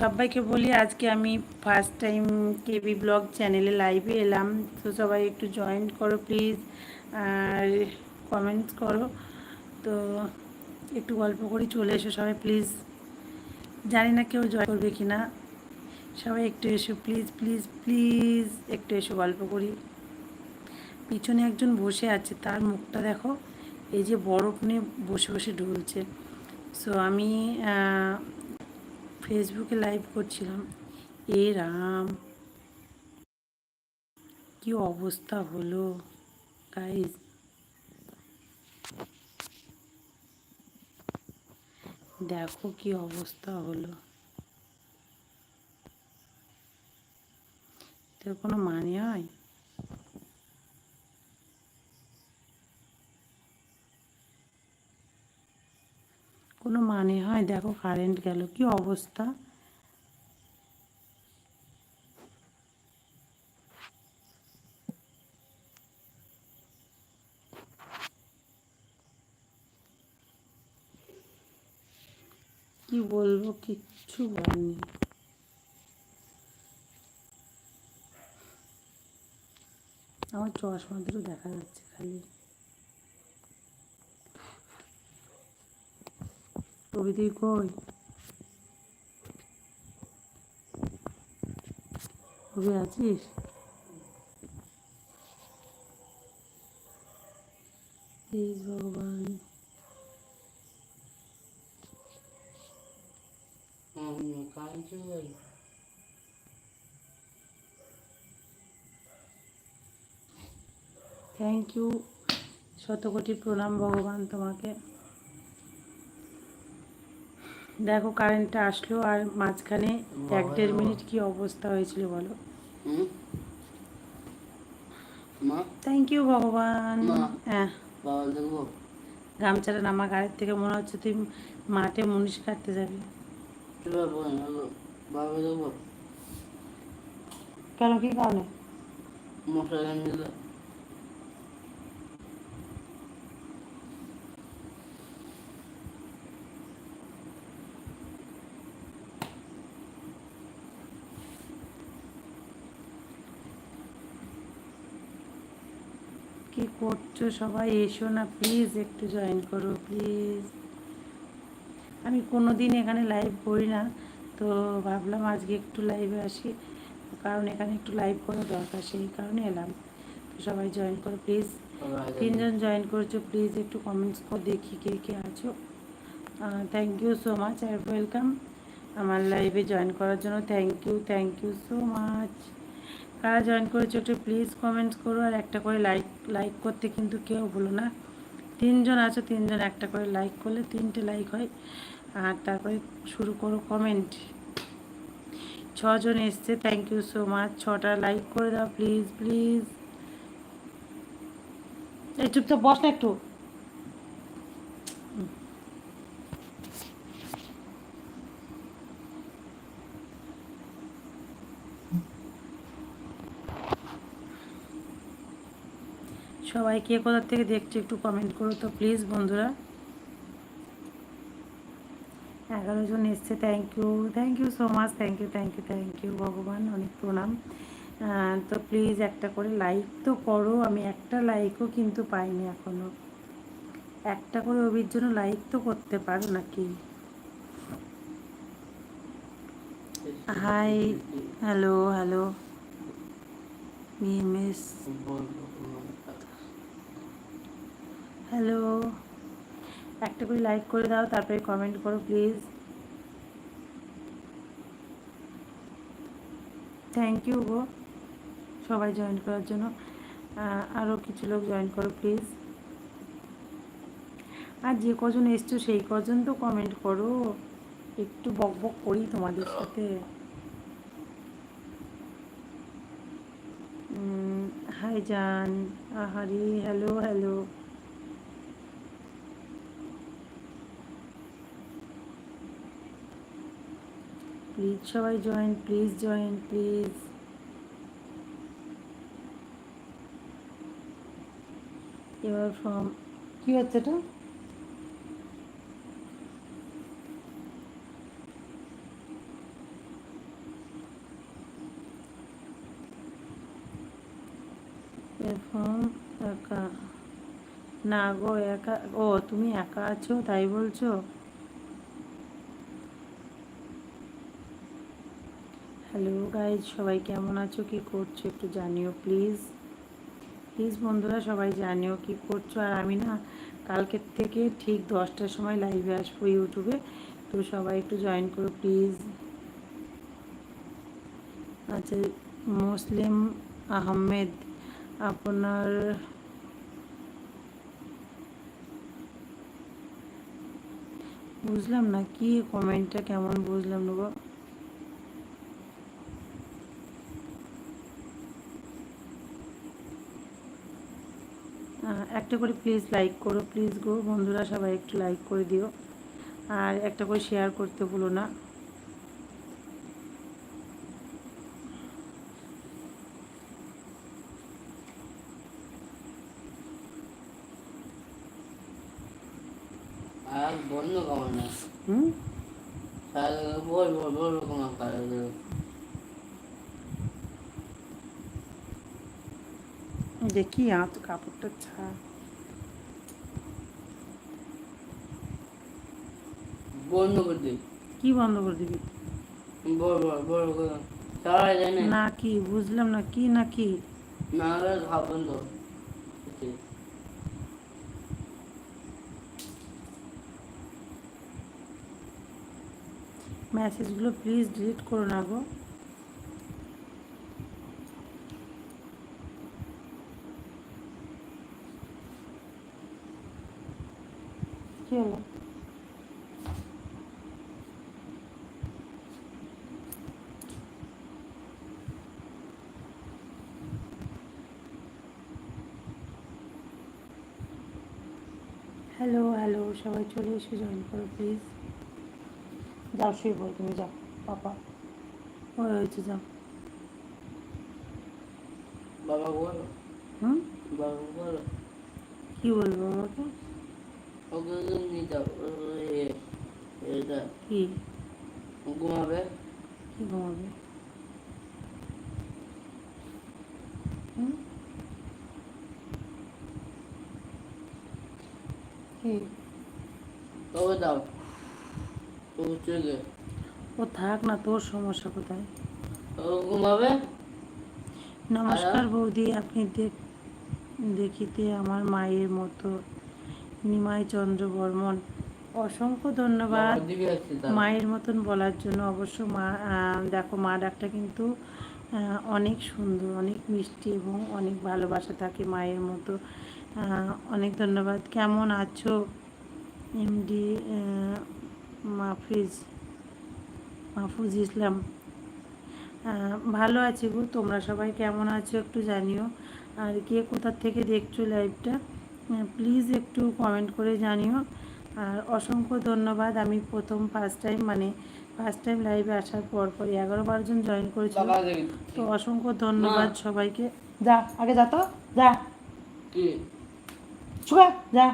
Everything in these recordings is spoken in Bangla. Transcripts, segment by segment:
সবাইকে বলি, আজকে আমি ফার্স্ট টাইম কেবি ব্লগ চ্যানেলে লাইভে এলাম। তো সবাই একটু জয়েন করো প্লিজ আর কমেন্টস করো। তো একটু গল্প করে, চলে এসো সবাই প্লিজ জানি না কেউ জয় করবে কি না সবাই একটু এসো প্লিজ প্লিজ প্লিজ একটু এসো গল্প করি। পিছনে একজন বসে আছে, তার মুখটা দেখো, এই যে বরফ নিয়ে বসে বসে ঢুলছে। সো আমি ফেসবুকে লাইভ করছিলাম। এ রাম, কি অবস্থা হলো? গাইজ দেখো কি অবস্থা হলো। তোর কোনো মানে হয় কোনো মানে হয়, দেখো কারেন্ট গেল, কি অবস্থা? কি বলব, কিচ্ছু বলার নেই আমার চশমা দুটো দেখা যাচ্ছে খালি। প্রভৃতি কই? কবি আছিস? প্লিজ ভগবান। থ্যাংক ইউ শতকোটি প্রণাম ভগবান তোমাকে। দেখো কারেন্টটা আসলো আর মাঝখানে এক দেড় মিনিট কি অবস্থা হয়েছিল বলো? থ্যাংক ইউ ভগবান। হ্যাঁ। গামছাটা নামা গাড়ির থেকে মনে হচ্ছে তুই মাঠে মুনিশ কাটতে যাবি। কেন কি কারণে? কি করছ? সবাই এসো না প্লিজ একটু জয়েন করো প্লিজ আমি কোনো দিন এখানে লাইভ করি না, তো ভাবলাম আজকে একটু লাইভে আসি। কারণ এখানে একটু লাইভ করা দরকার, সেই কারণে এলাম। তো সবাই জয়েন করো প্লিজ তিনজন জয়েন করেছ প্লিজ একটু কমেন্টস করে, দেখি কে কে আছো। থ্যাংক ইউ সো মাচ আর ওয়েলকাম আমার লাইভে জয়েন করার জন্য thank you thank you so much কারা জয়েন করেছ একটু প্লিজ কমেন্টস করো আর একটা করে লাইক লাইক করতে কিন্তু কেউ ভুলো না। তিনজন আছো, তিনজন একটা করে লাইক করলে তিনটে লাইক হয়। আর তারপরে শুরু করো কমেন্ট ছজন এসছে থ্যাংক ইউ সো মাচ ছটা লাইক করে দাও প্লিজ প্লিজ এই চুপচাপ বস না একটু। সবাই কে কোথা থেকে দেখছ একটু কমেন্ট করো তো প্লিজ বন্ধুরা। এগারো জন এসছে thank you thank you so much thank you thank you thank you ভগবান, অনেক প্রণাম। তো প্লিজ একটা করে লাইক তো করো, আমি একটা লাইকও কিন্তু পাইনি এখনও। একটা করে অভির জন্য লাইক তো করতে পারো নাকি? Hi hello hello miss hello, একটা করে লাইক করে দাও, তারপরে কমেন্ট করো প্লিজ থ্যাংক ইউ গো, সবাই জয়েন করার জন্য। আরও কিছু লোক জয়েন করো প্লিজ আর যে কজন এসছো, সেই কজন তো কমেন্ট করো। একটু বক বক করি তোমাদের সাথে। হাই জান আহারি হ্যালো হ্যালো প্লিজ সবাই জয়েন প্লিজ জয়েন প্লিজ এবার ফর্ম কি হচ্ছে এটা? না গো, একা, ও তুমি একা আছো, তাই বলছো? হ্যালো গাইজ, সবাই কেমন আছো? কি করছ? একটু জানিও প্লিজ। প্লিজ বন্ধুরা, সবাই জানিও কি করছ? আর আমি না কালকের থেকে ঠিক দশটার সময় লাইভে আসব ইউটিউবে। তো সবাই একটু জয়েন করো প্লিজ। আচ্ছা মুসলিম আহমেদ, আপনার বুঝলাম না কি কমেন্টটা কেমন বুঝলাম না গো আহ, একটা করে প্লিজ লাইক করো প্লিজ গো। বন্ধুরা সবাই একটু লাইক করে দিও। আর একটা করে শেয়ার করতে ভুলো না। আর বন্য কেমন না। হুম? বল বল বল রকম আকার দেখি আঁচ কাপড়টা ছা বন্য করে দিই কি? বন্ধ করে দিবি বল বল বল করে। তারা জানে। না কি বুঝলাম না কি না কি? না হলে ঘা বন্ধ মেসেজগুলো প্লিজ ডিলিট করো না গো। কি হলো? হ্যালো হ্যালো সবাই চলে এসে জয়েন করো প্লিজ যাও শুয়ে পড়ো তুমি যাও পাপা। ও হয়েছে যাও। বাবা বলো। হুম? বাবা বলো। কি বলব আমাকে? ওকে নিয়ে যাও এটা। কি? ঘুমাবে? কি ঘুমাবে? হুম? তবে দাও। ও চলে। ও থাক না তোর সমস্যা কোথায়? ও ঘুমাবে? নমস্কার বৌদি আপনি দেখ দেখিতে আমার মায়ের মতো নিমাই চন্দ্র বর্মন অসংখ্য ধন্যবাদ মায়ের মতন বলার জন্য। অবশ্য মা দেখো মা ডাকটা কিন্তু অনেক সুন্দর অনেক মিষ্টি এবং অনেক ভালোবাসা থাকে মায়ের মতো। অনেক ধন্যবাদ। কেমন আছো এমডি মাহফিজ মাহফুজ ইসলাম? ভালো আছি গো তোমরা সবাই কেমন আছো একটু জানিও। আর কে কোথার থেকে দেখছ লাইভটা প্লিজ একটু কমেন্ট করে জানিও। আর অসংখ্য ধন্যবাদ আমি প্রথম ফার্স্ট টাইম মানে ফার্স্ট টাইম লাইভে আসার পর পরই এগারো বারো জন জয়েন করেছিল। তো অসংখ্য ধন্যবাদ সবাইকে। যা আগে যা তো যা। কি শুভা যা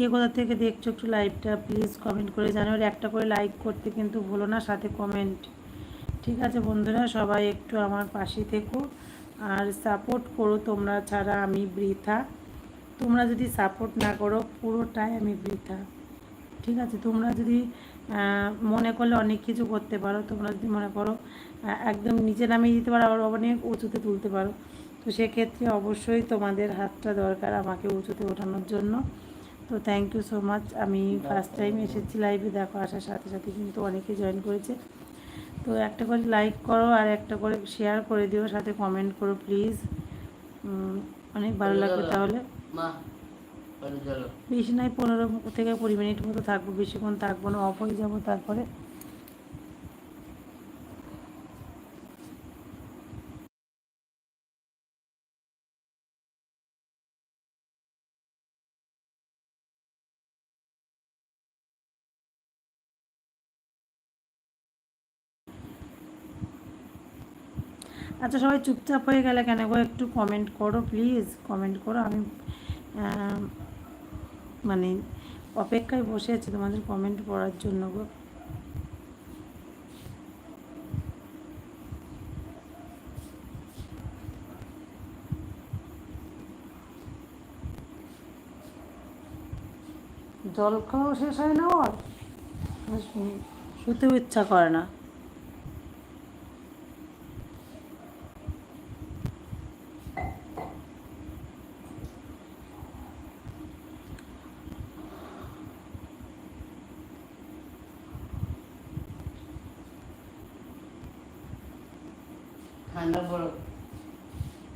কে কোথা থেকে দেখছ একটু লাইভটা প্লিজ কমেন্ট করে জানো আর একটা করে লাইক করতে কিন্তু ভুলো না, সাথে কমেন্ট ঠিক আছে বন্ধুরা, সবাই একটু আমার পাশে থেকো। আর সাপোর্ট করো তোমরা ছাড়া আমি বৃথা। তোমরা যদি সাপোর্ট না করো, পুরোটাই আমি বৃথা। ঠিক আছে, তোমরা যদি মনে করলে অনেক কিছু করতে পারো। তোমরা যদি মনে করো একদম নিচে নামিয়ে দিতে পারো, আবার অনেক উঁচুতে তুলতে পারো। তো সেক্ষেত্রে অবশ্যই তোমাদের হাতটা দরকার আমাকে উঁচুতে ওঠানোর জন্য। তো থ্যাংক ইউ সো মাচ আমি ফার্স্ট টাইম এসেছি লাইভে দেখো আসার সাথে সাথে কিন্তু অনেকে জয়েন করেছে। তো একটা করে লাইক করো আর একটা করে শেয়ার করে দিও সাথে কমেন্ট করো প্লিজ অনেক ভালো লাগবে তাহলে। বেশি নয় পনেরো থেকে কুড়ি মিনিট মতো থাকব বেশিক্ষণ থাকব না অফ হয়ে যাব তারপরে। আচ্ছা সবাই চুপচাপ হয়ে গেলে কেন গো? একটু কমেন্ট করো প্লিজ কমেন্ট করো। আমি মানে অপেক্ষায় বসে আছি তোমাদের কমেন্ট পড়ার জন্য গো। জল খাওয়া শেষ হয় না ওর শুতেও ইচ্ছা করে না। ঠান্ডা পড়ো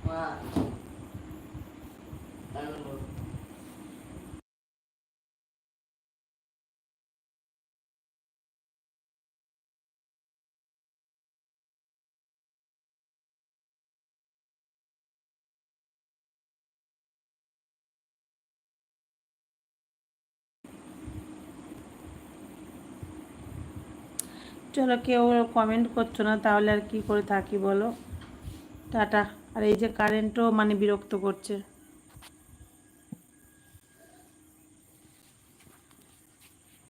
মা ঠান্ডা পড়ো চলো কেউ কমেন্ট করছ না তাহলে আর কি করে থাকি বলো? টাটা। আর এই যে কারেন্টও মানে বিরক্ত করছে।